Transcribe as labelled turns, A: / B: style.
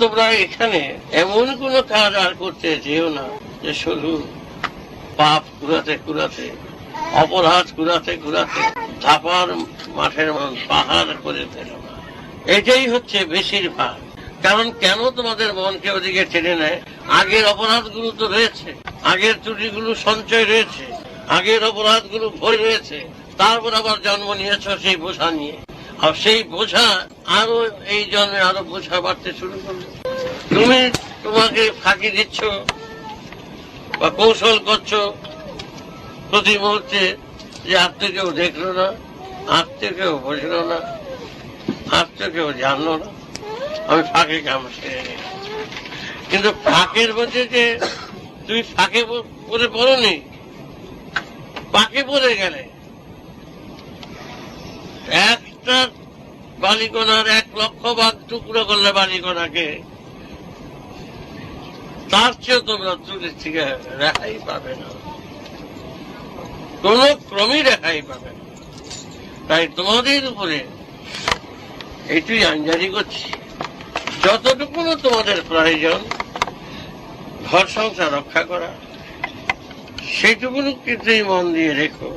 A: তোমরা এখানে এমন কোন কাজ আর করতে যেও না যে শুধু পাপ কুড়াতে কুড়াতে, অপরাধ কুড়াতে কুড়াতে, ধাপার মাঠের পাহাড় করে ফেলো। এটাই হচ্ছে বেশিরভাগ। কারণ কেন তোমাদের মনকে ওদিকে টেনে নেয়? আগের অপরাধগুলো তো রয়েছে। আগের ত্রুটিগুলো সঞ্চয় রয়েছে। আগের অপরাধগুলো ভরে রয়েছে। তারপর আবার জন্ম নিয়েছ সেই বোঝা নিয়ে। আর সেই বোঝা আরও এই জন্মে আরও বোঝা বাড়তে শুরু করল। তুমি তোমাকে ফাঁকি দিচ্ছ বা কৌশল করছ প্রতি মুহূর্তে যে আত্মীয় কেউ দেখল না আত্মীয় কেউ বুঝলো না আত্মীয় কেউ জানলো না। আমি ফাঁকে কাম কিন্তু ফাঁকের মধ্যে যে তুমি ফাঁকে পরে পড়নি পাকে পড়ে গেলে একটা বালিকণার এক লক্ষ ভাগ টুকরো করলে বালিকণাকে। তার চেয়েও তোমরা চুলের থেকে রেহাই পাবে না। কোন ক্রমই রেহাই পাবে না। তাই তোমাদের উপরে এইটুই আঞ্জারি করছি। যতটুকু তোমাদের প্রয়োজন, ঘর সংসার রক্ষা করা সেইটুকুন কিন্তু মন দিয়ে রেখো।